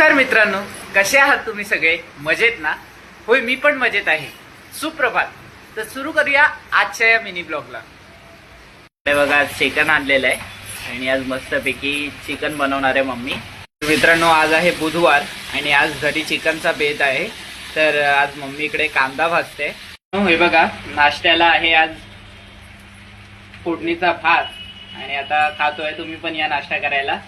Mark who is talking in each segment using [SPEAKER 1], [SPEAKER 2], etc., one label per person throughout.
[SPEAKER 1] तर मित्रांनो कसे आहात तुम्ही सगळे? मजेत ना? होय मी पण मजेत आहे. सुप्रभात. तर सुरू करूया आजच्या या मिनी ब्लॉगला बघा बघा चिकन आणलेलं आहे. आणि आज मस्तपैकी चिकन बनवणार आहे मम्मी. मित्रांनो आज आहे बुधवार आणि आज घरी चिकनचा बेत आहे. तर आज मम्मी इकडे कांदा भाजते. हे बघा नाश्त्याला आहे आज फोडणीचा भात. आणि आता खातोय तुम्ही पण या नाश्ता करायला.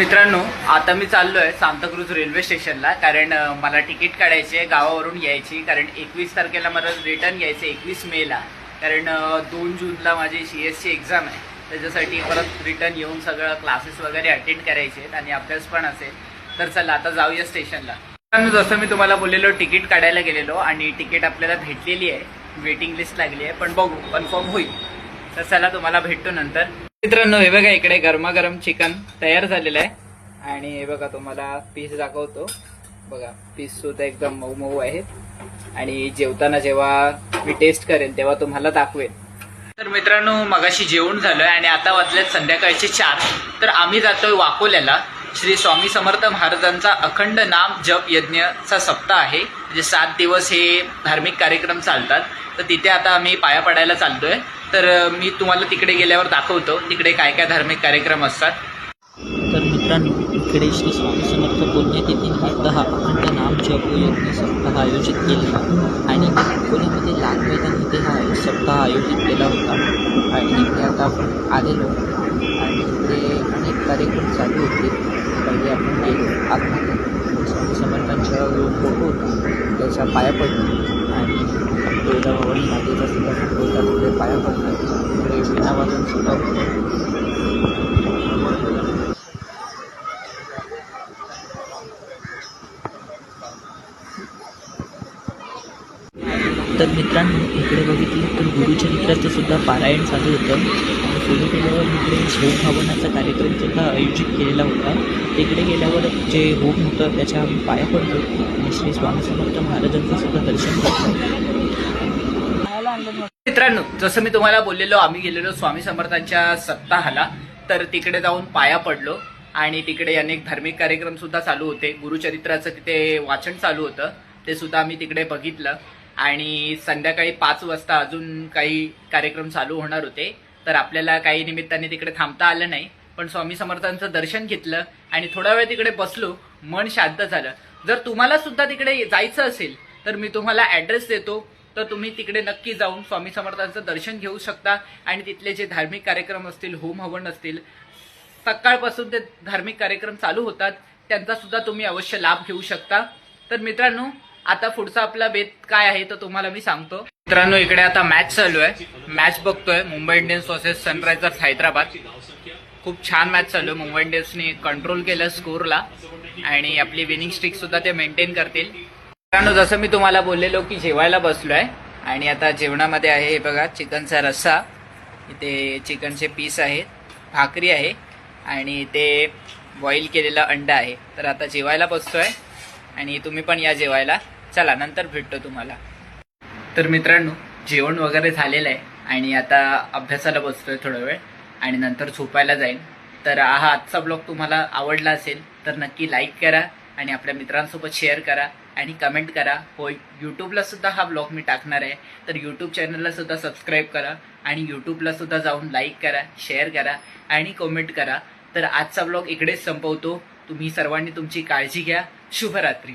[SPEAKER 1] मित्रांनो आता मी चाललोय सांताक्रूज रेल्वे स्टेशनला कारण मला तिकीट काढायची आहे गावावरून यायची कारण एकवीस तारखेला मला रिटर्न यायचं एकवीस मेला कारण दोन जूनला माझी सी एस ची एक्झाम आहे. त्याच्यासाठी परत रिटर्न येऊन सगळं क्लासेस वगैरे अटेंड करायचे आहेत आणि अभ्यास पण असेल. तर चला आता जाऊया स्टेशनला. मित्रांनो, जसं मी तुम्हाला बोललेलो तिकीट काढायला गेलेलो आणि तिकीट आपल्याला भेटलेली आहे. वेटिंग लिस्ट लागली आहे पण बघू कन्फर्म होईल. तर चला तुम्हाला भेटतो नंतर. मित्रांनो हे बघा इकडे गरमागरम चिकन तयार झालेलं आहे. आणि हे बघा तुम्हाला पीस दाखवतो. बघा पीस सुद्धा एकदम मऊ मऊ आहेत. आणि जेवताना जेव्हा मी टेस्ट करेन तेव्हा तुम्हाला दाखवेन. तर मित्रांनो मगाशी जेवण झालंय आणि आता वाजलेत संध्याकाळचे चार. तर आम्ही जातोय वाकोल्याला. श्री स्वामी समर्थ महाराजांचा अखंड नाम जप यज्ञचा सप्ताह आहे. म्हणजे सात दिवस हे धार्मिक कार्यक्रम चालतात. तर तिथे आता आम्ही पाया पडायला चालतोय तर मी तुम्हाला तिकडे गेल्यावर दाखवतो तिकडे काय काय धार्मिक कार्यक्रम असतात.
[SPEAKER 2] तर मित्रांनो इकडे श्री स्वामी समर्थ पुण्यतिथीनिमित्त हा अखंड नाम जप सप्ताह आयोजित केलेला आणि पुण्यामध्ये लाल मैदान इथे हा सप्ताह आयोजित केला होता. आणि इथे आता आपण आलेलो आणि इथे अनेक कार्यक्रम चालू होते. पहिले आपण गेलो आत्महत्या स्वामी समर्थांच्या जो फोटो होता. त्याच्या पाया पडलो. आणि तुळजाभवानी मातेचा सुद्धा फोटो होता पाया पडला तिकडे विना वाजून सुद्धा तर मित्रांनो इकडे बघितलं तर गुरुचरित्राचं सुद्धा पारायण चालू होतं. सुरू केल्यावर इकडे होम हवनाचा कार्यक्रम सुद्धा आयोजित केलेला होता. तिकडे गेल्यावर जे होम होतं त्याच्या आम्ही पाया पडलो. आणि श्री स्वामी समर्थ महाराजांचं सुद्धा दर्शन
[SPEAKER 1] मित्रांनो जसं मी तुम्हाला बोललेलो आम्ही गेलेलो स्वामी समर्थांच्या सप्ताहाला तर तिकडे जाऊन पाया पडलो आणि तिकडे अनेक धार्मिक कार्यक्रम सुद्धा चालू होते. गुरुचरित्राचं तिथे वाचन चालू होतं. ते सुद्धा आम्ही तिकडे बघितलं. आणि संध्याकाळी पाच वाजता अजून काही कार्यक्रम चालू होणार होते. तर आपल्याला काही निमित्ताने तिकडे थांबता आलं नाही. पण स्वामी समर्थांचं दर्शन घेतलं आणि थोडा वेळ तिकडे बसलो मन शांत झालं. जर तुम्हाला सुद्धा तिकडे जायचं असेल तर मी तुम्हाला ऍड्रेस देतो. तर तुम्ही तिकडे नक्की जाऊन स्वामी समर्थांचं दर्शन घेऊ शकता. आणि तिथले जे धार्मिक कार्यक्रम असतील होम हवन असतील सकाळपासून ते धार्मिक कार्यक्रम चालू होतात त्यांचा सुद्धा तुम्ही अवश्य लाभ घेऊ शकता. तर मित्रांनो आता पुढचा आपला बेत काय आहे तर तुम्हाला मी सांगतो. मित्रांनो इकडे आता मॅच चालू आहे. मॅच बघतोय. Mumbai Indians versus Sunrisers Hyderabad. खूप छान मॅच चालू आहे. मुंबई इंडियन्सनी कंट्रोल केलं स्कोरला आणि आपली विनिंग स्ट्रिक सुद्धा ते मेंटेन करतील. मित्रांनो जसं मी तुम्हाला बोललेलो की जेवायला बसलो आहे आणि आता जेवणामध्ये आहे हे बघा चिकनचा रस्सा. इथे चिकनचे पीस आहेत भाकरी आहे आणि इथे बॉईल केलेला अंडा आहे. तर आता जेवायला बसतोय आणि तुम्ही पण या जेवायला. चला नंतर भेटतो तुम्हाला. तर मित्रांनो जेवण वगैरे झालेलं आहे आणि आता अभ्यासाला बसतोय थोडा वेळ आणि नंतर झोपायला जाईन. तर हा आजचा ब्लॉग तुम्हाला आवडला असेल तर नक्की लाईक करा आणि आपल्या मित्रांसोबत शेअर करा. आणि कमेंट करा. हो यूट्यूबला सुद्धा हा ब्लॉग मी टाकणार आहे. तर यूट्यूब चॅनलला सुद्धा सबस्क्राईब करा आणि यूट्यूबला सुद्धा जाऊन लाईक करा शेअर करा आणि कमेंट करा. तर आजचा ब्लॉग इकडेच संपवतो. तुम्ही सर्वांनी तुमची काळजी घ्या. शुभरात्री.